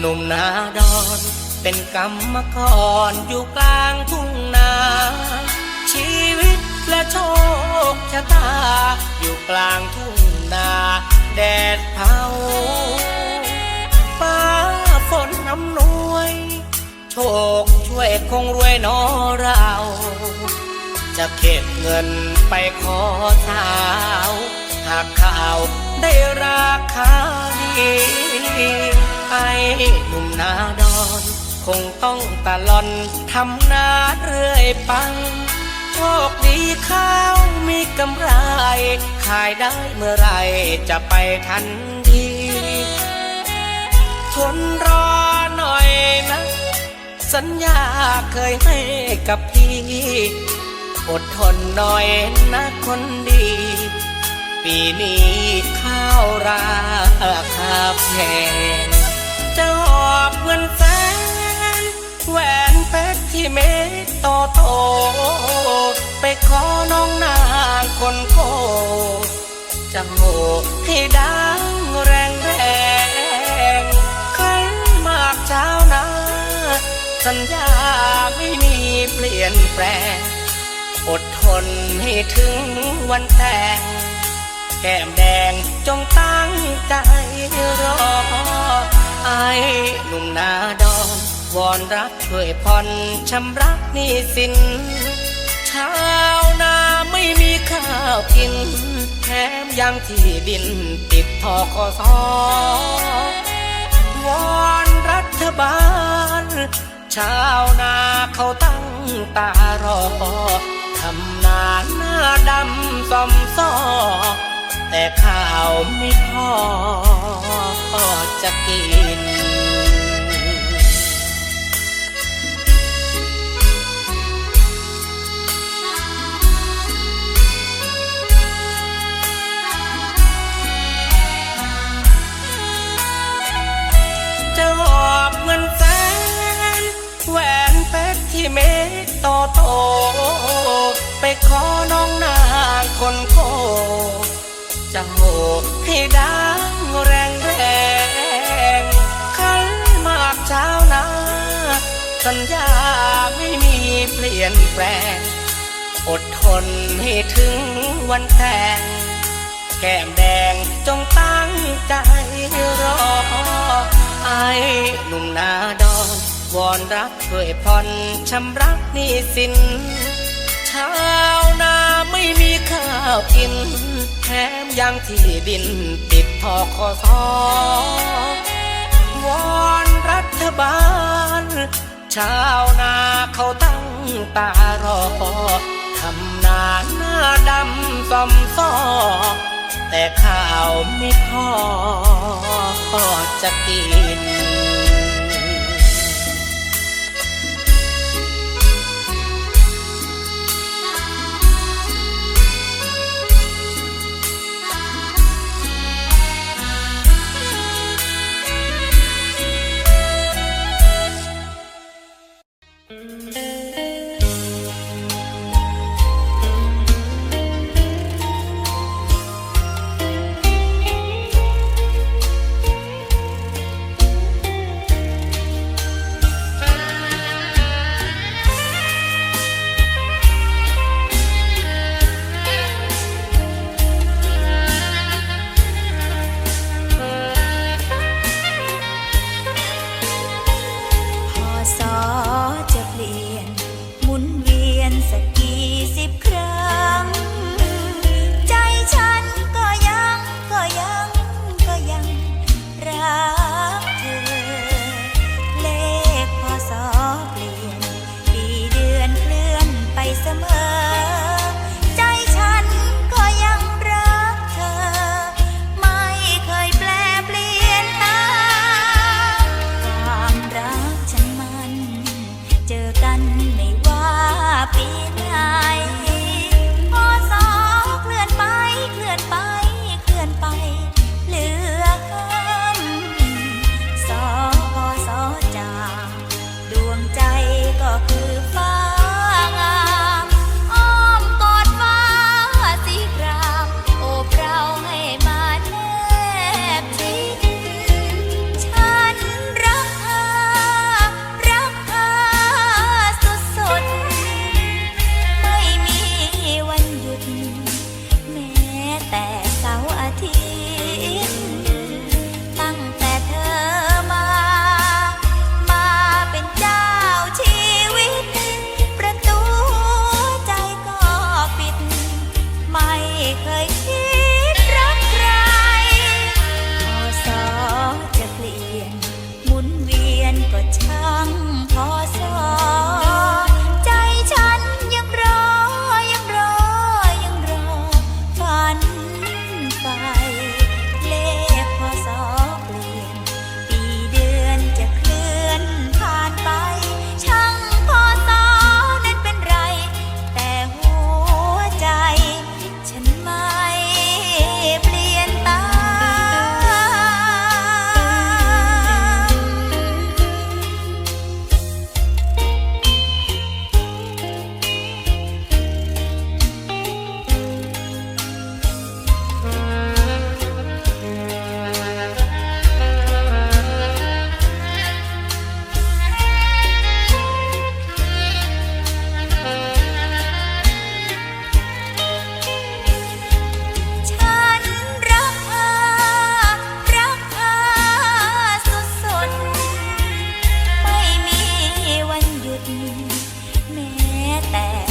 หนุ่มนาดอน เป็นกรรมกรอยู่กลางทุ่งนา ชีวิตและโชคชะตา อยู่กลางทุ่งนา แดดเผาฟ้าฝนอำนวย โชคช่วยคงรวยนอเรา จะเก็บเงินไปขอสาว หากข่าวได้ราคาดี ไอ้หนุ่มนาดอน คงต้องตะลอนทำนาเรื่อยปัง โชคดีข้าวมีกำไร ขายได้เมื่อไรจะไปทันที ทนรอหน่อยนะ สัญญาเคยให้กับพี่ อดทนหน่อยนะคนดี ปีนี้ข้าวราคาแพง จะหอบเงินแสนแหวนเพชรที่เม็ดโตโต ไปขอน้องนางคนโคจะโหให้ดังแรงแรงขันมากเช้านาสัญญาไม่มีเปลี่ยนแปลง อดทนให้ถึงวันแต่งแก้มแดงจงตั้งใจรอ ไอ้หนุ่มนาดอนวอนรักช่วยผ่อนชำระหนี้สินชาวนาไม่มีข้าวกิน แถมยังที่ดินติดทอคอสอวอนรัฐบาล ชาวนาเขาตั้งตารอทำนาหน้าดำซอมซอ แต่ข้าวไม่พอจะกิน สัญญาไม่มีเปลี่ยนแปลง อดทนให้ถึงวันแต่ง แก้มแดงจงตั้งใจรอ ไอ้หนุ่มนาดอนวอนรักช่วยผ่อนชำระหนี้สินชาวนาไม่มีข้าวกิน แถมยังที่ดินติดทอคอสอวอนรัฐบาล ชาวนาเขาตั้งตารอทำนาหน้าดำซอมซ้อแต่ข้าวไม่พอจะกิน เ happiness. hair.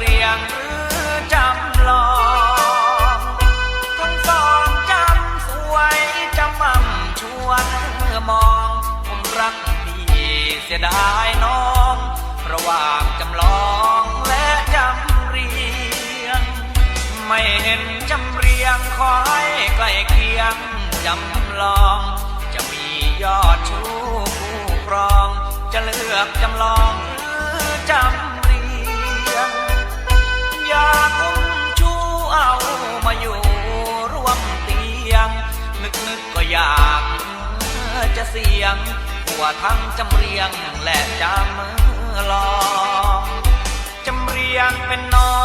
เรียงหรือจำลองทั้งสองจำสวยจำมั่มชวนเมื่อมองผมรักพี่เสียดายน้อง ระหว่างจำลองและจำเรียง ไม่เห็นจำเรียงขอให้ใกล้เคียงจำลอง จะมียอดชูคู่ครอง จะเลือกจำลองหรือจำ จะเสียงหัวทั้งจำเรียงและจำลองจำเรียงเป็นน้อ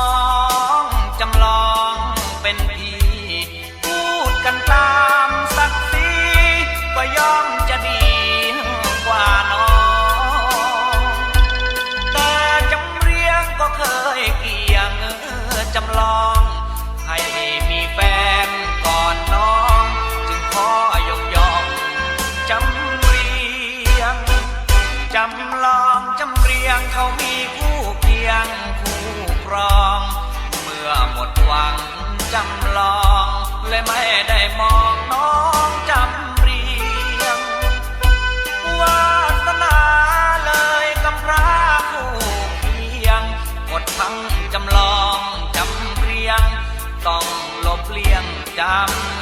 งจำลองเป็นพี่พูดกันตามศักดิ์ศรีก็ย่อมจะดีกว่าน้อง แต่จำเรียงก็เคยเกี่ยงจำลอง มองน้องจำเรียง วาสนาเลยกำพร้าคู่เพียงหมดทั้งจำลองจำเรียง ต้องหลบเลี่ยงจำ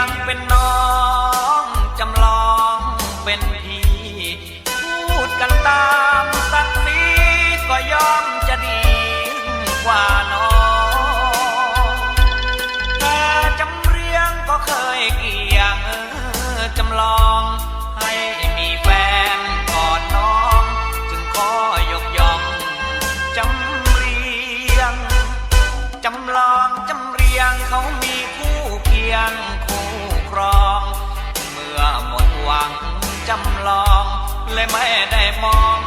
ยงเป็นน้อง องเลยไม่ได้มอง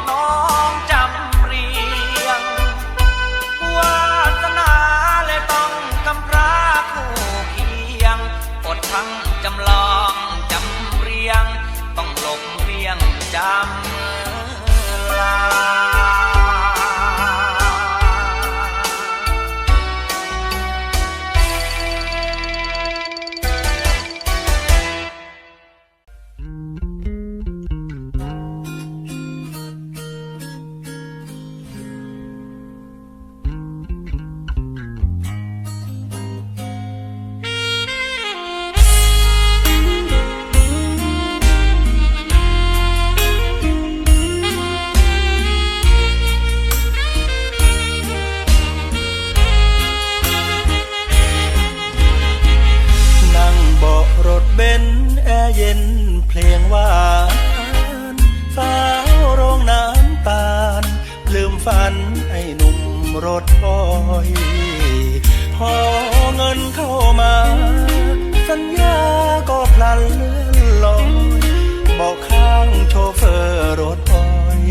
โชเฟอร์รถบอย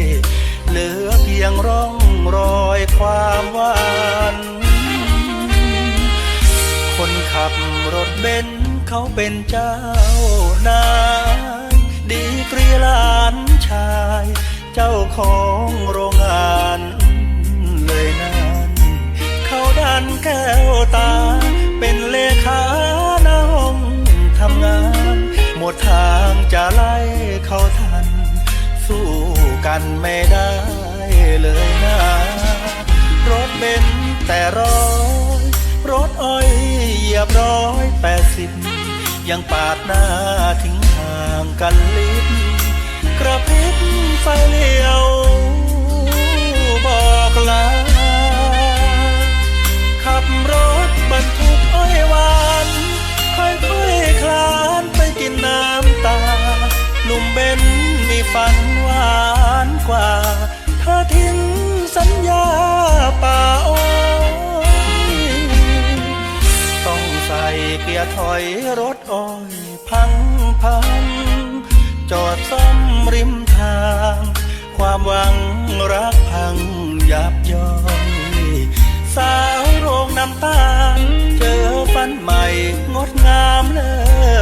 เหลือเพียงร่องรอยความหวานคนขับรถเบนซ์เขาเป็นเจ้านายดีกรีหลานชาย เจ้าของโรงงานเลยนั้นเขาดันแก้วตา เป็นเลขาหน้าห้องทำงาน หมดทางจะไล่เขา กันไม่ได้เลยนะรถเบนแต่ร้อยรถอ้อยเหยียบร้อยแปดสิบยังปาดหน้าทิ้งห่างกันลิบกระพริบไฟเลี้ยวบอกลาขับรถบรรทุกอ้อยหวานค่อยๆคลานไปกินน้ำตาหนุ่มเบนมีฝัน ความหวังรักพังยับย่อยสาวโรงน้ำตา เจอฟันใหม่งดงามเลิ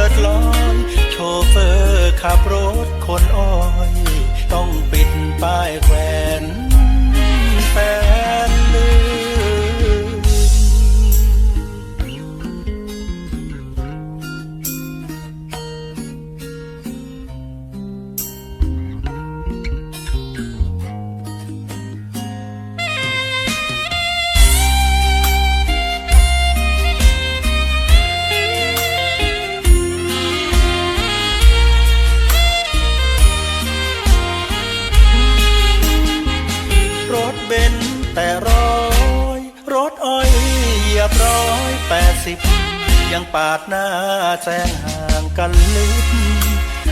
ศลอย โชเฟอร์ขับรถคนอ้อย ต้องปิดป้ายแคว แต่ร้อยรถอ้อยเหยียบร้อยแปดสิบยังปาดหน้าแซงห่างกันลิบ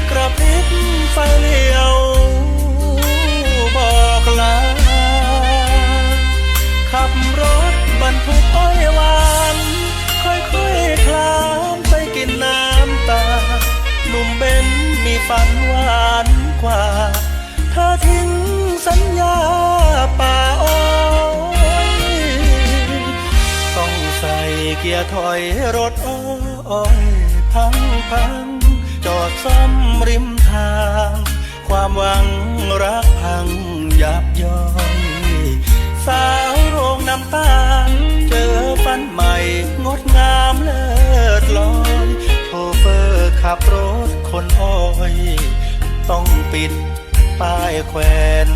กระพริบไฟเลี้ยวบอกลาขับรถบรรทุกอ้อยหวานค่อยๆคลานไปกินน้ำตาหนุ่มเบนมีฝันหวานกว่า เกียร์ถอยรถอ้อยพังพัง จอดซ่อมริมทาง ความหวังรักพังยับย่อย สาวโรงน้ำตาล เจอฟันใหม่งดงามเลิศลอยโชเฟอร์ขับรถคนอ้อย ต้องปิดป้ายแขวน